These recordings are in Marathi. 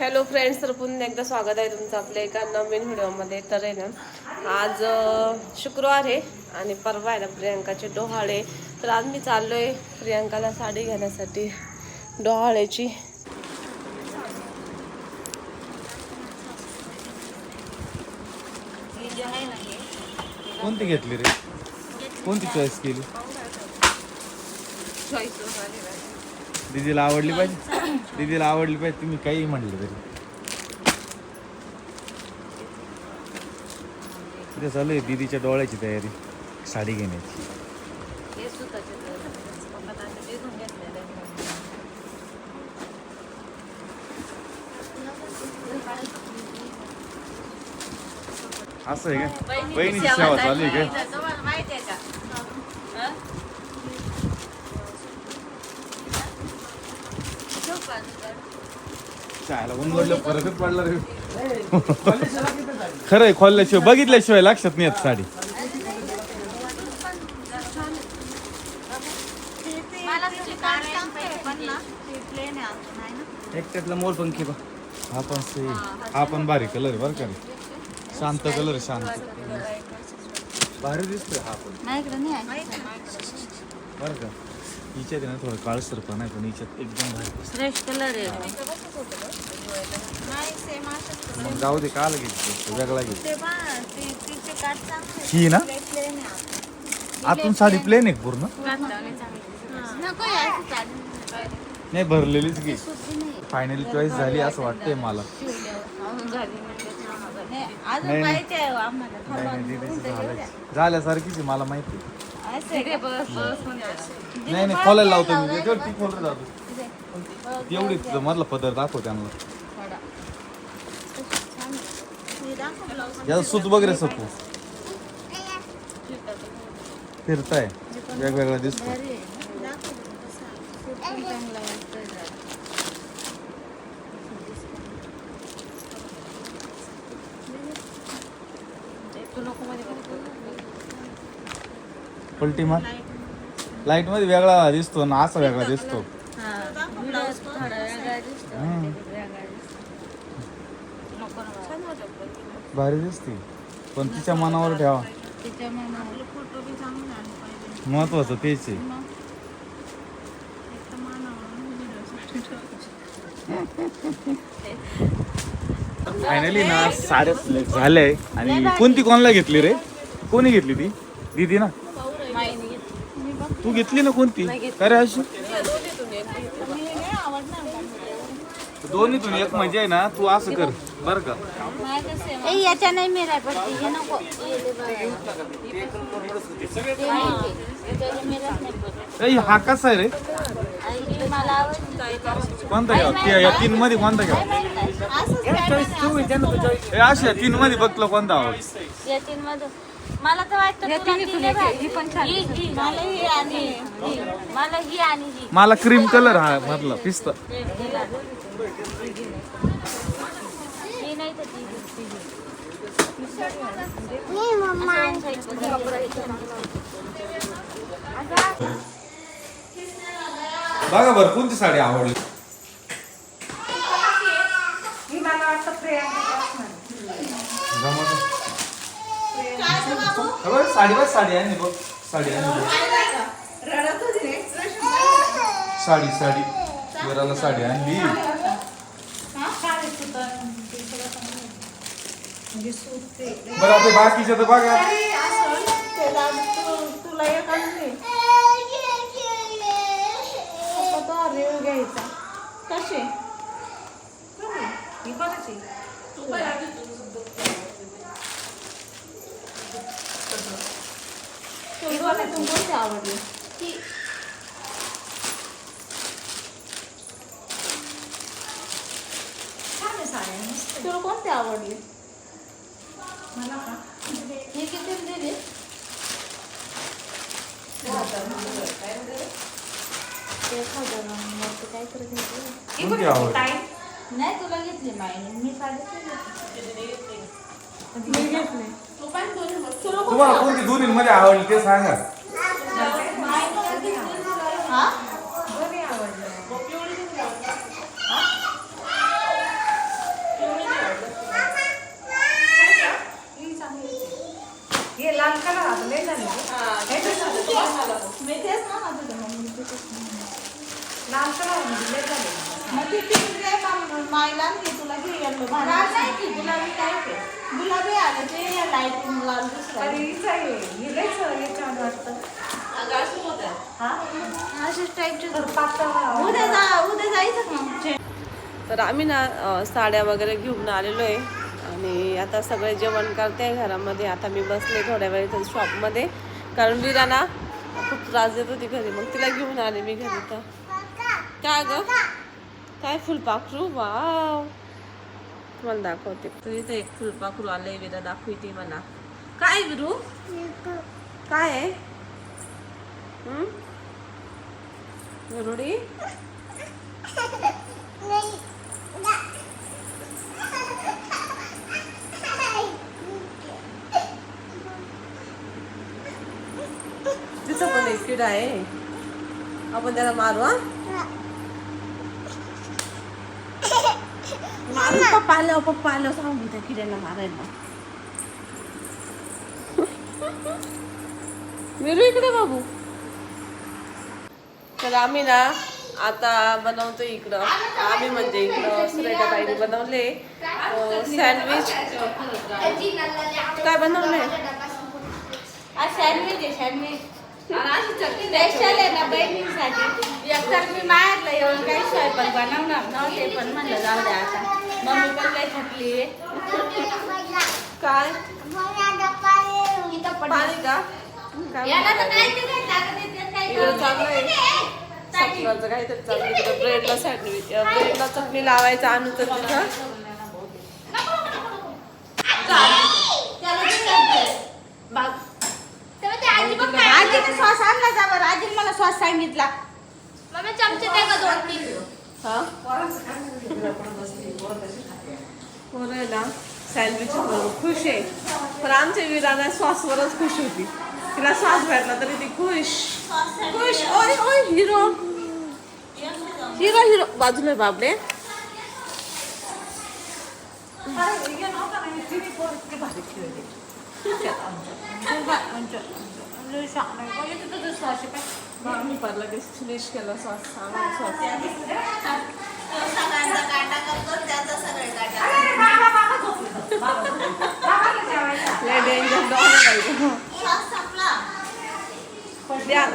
हॅलो फ्रेंड्स तर पुन्हा एकदा स्वागत आहे तुमचं आपल्या एका नवीन व्हिडिओमध्ये. तर आहे ना आज शुक्रवार आहे आणि परवा आहे ना प्रियांकाचे डोहाळे. तर आज मी चाललो आहे प्रियांकाला साडी घेण्यासाठी डोहाळ्याची. कोणती घेतली रे? कोणती चॉईस केली? दीदीला आवडली पाहिजे. दीदीला आवडली पाहिजे. तुम्ही काही म्हणले तरी. तिथे चालू आहे दीदीच्या डोळ्याची तयारी. साडी घेण्याची. असं आहे का? बहिणीची सेवा चालू आहे का? फरकच पडला रे. खरंय खोलल्याशिवाय बघितल्याशिवाय लक्षात नाही येत साडी. एक त्यातला मोर पंखी बा हा पण से. हा पण भारी कलर आहे बरं का रे. शांत कलर आहे शांत. भारी दिसतोय हा पण. बरं का. हिच्यात आहे ना थोडं काळसर पण आहे पण हिच्यात एकदम भारी. फ्रेश कलर आहे. मग जाऊ दे काल घेतली वेगळा घेतली. ते पहा, ती- तिचे चांगले ही ना? आहे. आतून साडी प्लेन आहे पूर्ण? नको साडी. नाही भरलेलीच घे. फायनली चॉईस झाली असं वाटतंय मला. नाही, दीदीचं झाल्यासारखीच आहे मला माहिती आहे. नाही नाही खोलायला लावतो मी. त्याच्यावर ती खोलत जातो एवढी तुझं मधला पदर दाखव त्यांना. थोडा. सूत वगैरे सपू. फिरताय. वेगवेगळा दिसतो तू नको दाखव बरं कसा आहे. सूट पण चांगला वाटतोय जरा. ते तू नको मध्ये करू. पलटी मार. लाइटमध्ये वेगळा दिसतो ना असा वेगळा दिसतो. हा. भारी दिसते. पण तिच्या मनावर ठेवा. महत्वाचं तेच आहे. फायनली ना select झालंय आणि कोणती कोणाला घेतली रे? कोणी घेतली ती? दीदी ना माईने घेतली. मी बघ तू घेतली ना कोणती? काय रे अशी दोन्हीतून एक म्हणजे आहे ना तू असं कर बर का? ए याच्या नाही हे नको. ए, कसा आहे रे? आणि हे मला आवडली. कोणता घ्या त्या- या तीन मध्ये कोणता घ्या असंच ए अशा तीन मध्ये बघ तुला कोणता आवड मधून मला तर वाटतं तुला. ही- ही. मला ही आणि ही. मला ही आणि ही मला क्रीम कलर हा मधला पिस्ता ही नाही तर ती बघा बरं कोणती साडी आवडली जमत. साडी बघ साडी आहे बघ साडी आहे साडी साडी. वराला साडी आणली. बरं आता बाकीच्या तर बघा. तुला एक आणली तो रिव्ह्यू घ्यायचा कसे ही कोणाची ही कोणाची कोणती आवडली तुला कोणती आवडली? ही किती दिली? एक हजार मग काहीतरी घेतली. कोणती आवडली? नाही तुला घेतली माईने मी साडेतीन घेतली. तुम्हाला कोणती दोन्ही मध्ये आवडली ते सांगा. हा. हे लाल कलर आता लय झाले मी ना माझं लाल कलर म्हणजे लय झाले मग ती पिंक आहे मायला तुला घे गुलाबी काय ते गुलाबी आलं ते लाईटिंग लाल दुसरं हिचं हे हिलेच हे छान वाटतं तर आम्ही ना साड्या वगैरे घेऊन आलेलो आहे. आणि आता सगळे जेवण करते घरामध्ये. आता मी बसले थोड्या वेळ इथं शॉपमध्ये कारण वीरा ना खूप त्रास देत होती घरी. मग तिला घेऊन आले मी घरी तर. काय ग? काय फुलपाखरू? वाव. तुम्हाला दाखवते. तर इथं एक फुलपाखरू आलंय विरा. दाखवते मला. काय विरू? काय आहे? हम्म? तिथं पण एक किड आहे. आपण त्याला मारू हा? मारू पप्पा आलं पप्पा आलं सांगू त्या किड्याला मारायला. मिरू इकडे बाबू. तर आम्ही ना आता बनवतो इकडं. आम्ही म्हणजे इकडं सुरेखा ताईने बनवले. सँडविच काय बनवले सँडविच आहे सँडविच स्पेशल आहे ना बहिणींसाठी. एकतर मी माहेरला येऊन काही स्वयंपाक बनवणार नव्हते पण म्हणलं जाऊ द्या आता. मम्मी पण काही थकली काय? पाणी का? इकडं चालू आहे. काहीतरी चालू आहे ब्रेडला सँडविच ब्रेडला चटणी लावायचं आणू तर तिथं. आजीने श्वास आणला जा बरं? आजीने मला श्वास सांगितला. हा? पोरं आहे ना सँडविच खुश आहे. पण आमच्या विराना श्वासवरच खुश होती. तिला श्वास भेटला तरी ती खुश. खुश ओय ओय हिरो हिरो हिरो बाजूला आहे बाबडे मी पण लगेच फिनिश केलं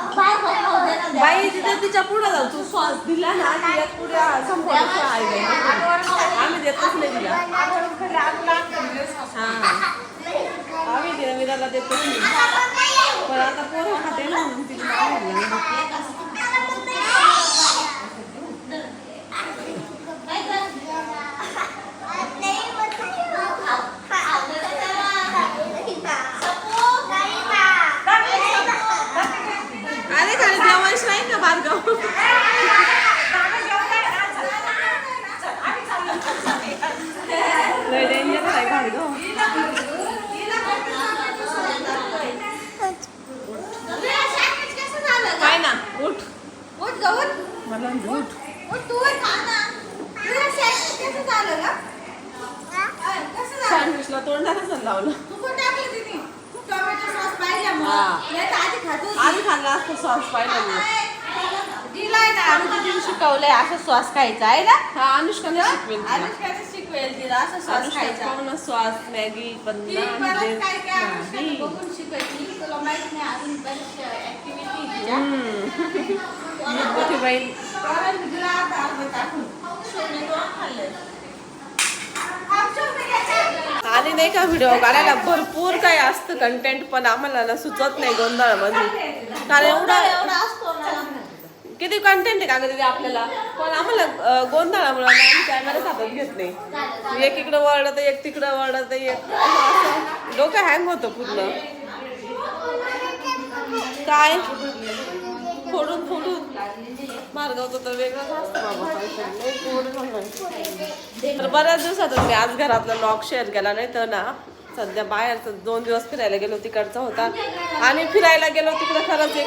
बाई तिथे तिच्या पुढे जाऊ. तू श्वास दिला ना तिला पुढे संपवायचं संपवलं आम्ही देतच नाही तिला. हा. आम्ही तिला विराला देतच नाही. पण आता पोरं खाते ना म्हणून तिला मारायला लागलं. अरे खाली जेवायच नाही का भार्गव लय डेंजर आहे भार्गव काय ना उठ मला उठ. सँडविचला तोंडाला लावलं. आधी खाल्ला असतं सॉस पाहिलं ना. शिकवलंय असं श्वास खायचा आहे ना? हा अनुष्काने शिकवेल. अनुष्काने शिकवेल तिला असं श्वास खायचा मॅगी पन्ना काय काय. बघून शिकायची तुला माहीत नाही अजून ऍक्टिव्हिटी मोठी बाई आणि नाही का व्हिडिओ काढायला भरपूर काही असतं कंटेंट पण आम्हाला ना सुचत नाही गोंधळामध्ये. कारण एवढा एवढा असतो ना किती कंटेंट आहे का दीदी आपल्याला? पण आम्हाला गोंधळामुळे आम्ही कॅमेरा हातात घेत नाही. एक इकडं वळलं तर एक तिकडं वळलं तर एक. डोकं हँग होतं पूर्ण. काय? फोडून फोडून. मार्गावतो तर वेगळंच असतं. बाबा फोडून. तर बऱ्याच दिवसातून मी आज घरातला लॉक शेअर केला. नाही तर ना सध्या बाहेरचं दोन दिवस फिरायला गेलो तिकडचा होता. आणि फिरायला गेलो तिकडे खरंच एक